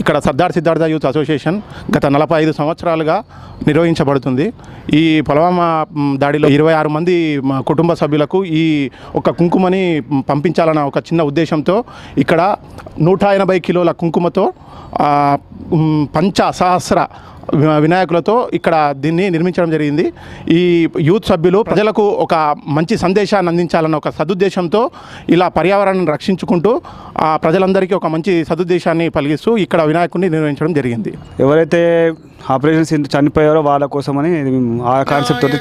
ఇక్కడ Sardar Siddhartha youth association గత నలభై ఐదు సంవత్సరాలుగా నిర్వహించబడుతుంది. ఈ పులవామా దాడిలో ఇరవై ఆరు మంది కుటుంబ సభ్యులకు ఈ ఒక కుంకుమని పంపించాలన్న ఒక చిన్న ఉద్దేశంతో ఇక్కడ నూట ఎనభై కిలోల కుంకుమతో పంచ సహస్ర వినాయకులతో ఇక్కడ దీన్ని నిర్మించడం జరిగింది. ఈ యూత్ సభ్యులు ప్రజలకు ఒక మంచి సందేశాన్ని అందించాలన్న ఒక సదుద్దేశంతో ఇలా పర్యావరణాన్ని రక్షించుకుంటూ ఆ ప్రజలందరికీ ఒక మంచి సదుద్దేశాన్ని పలిగిస్తూ ఇక్కడ వినాయకుడిని నిర్వహించడం జరిగింది. ఎవరైతే ఆపరేషన్స్ చనిపోయారో వాళ్ళ కోసమని ఆ కాన్సెప్ట్ తోటి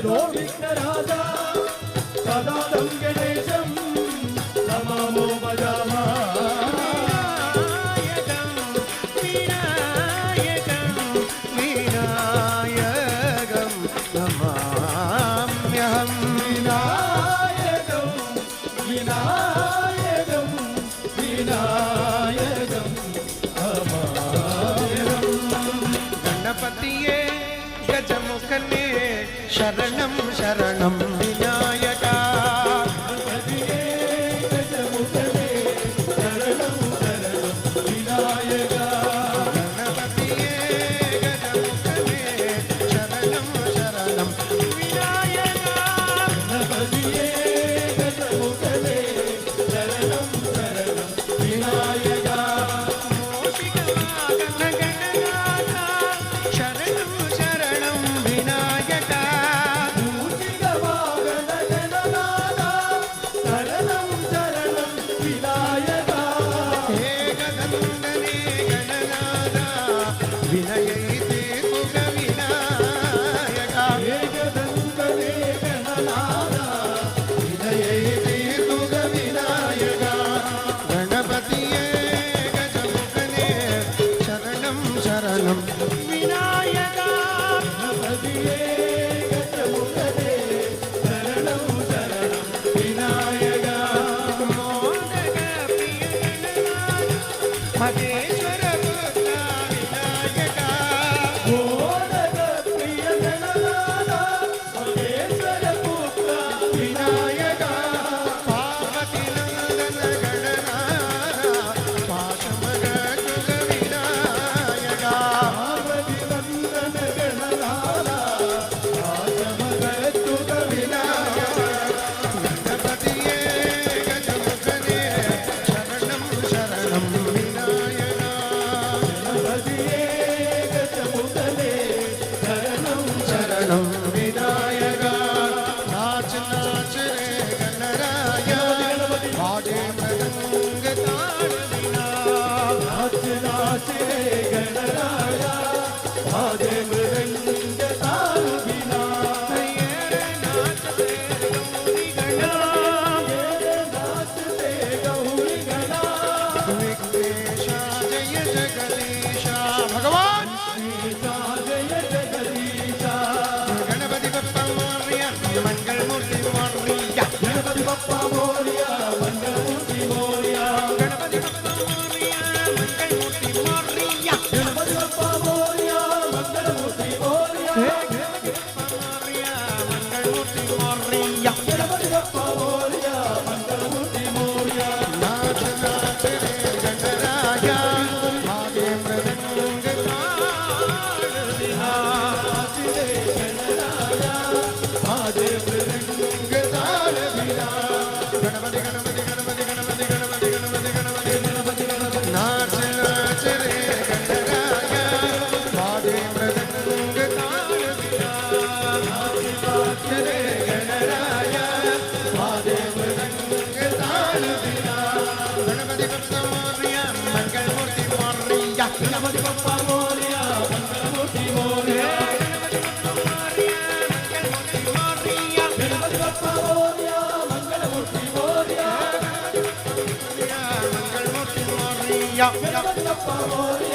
हरिदो विघ्नराजा सदादं गणेशं नमामो भजामः विनायकं विनायकं विना శరణం శరణం వినాయక Yeah. ભગે Mustafa Yeah.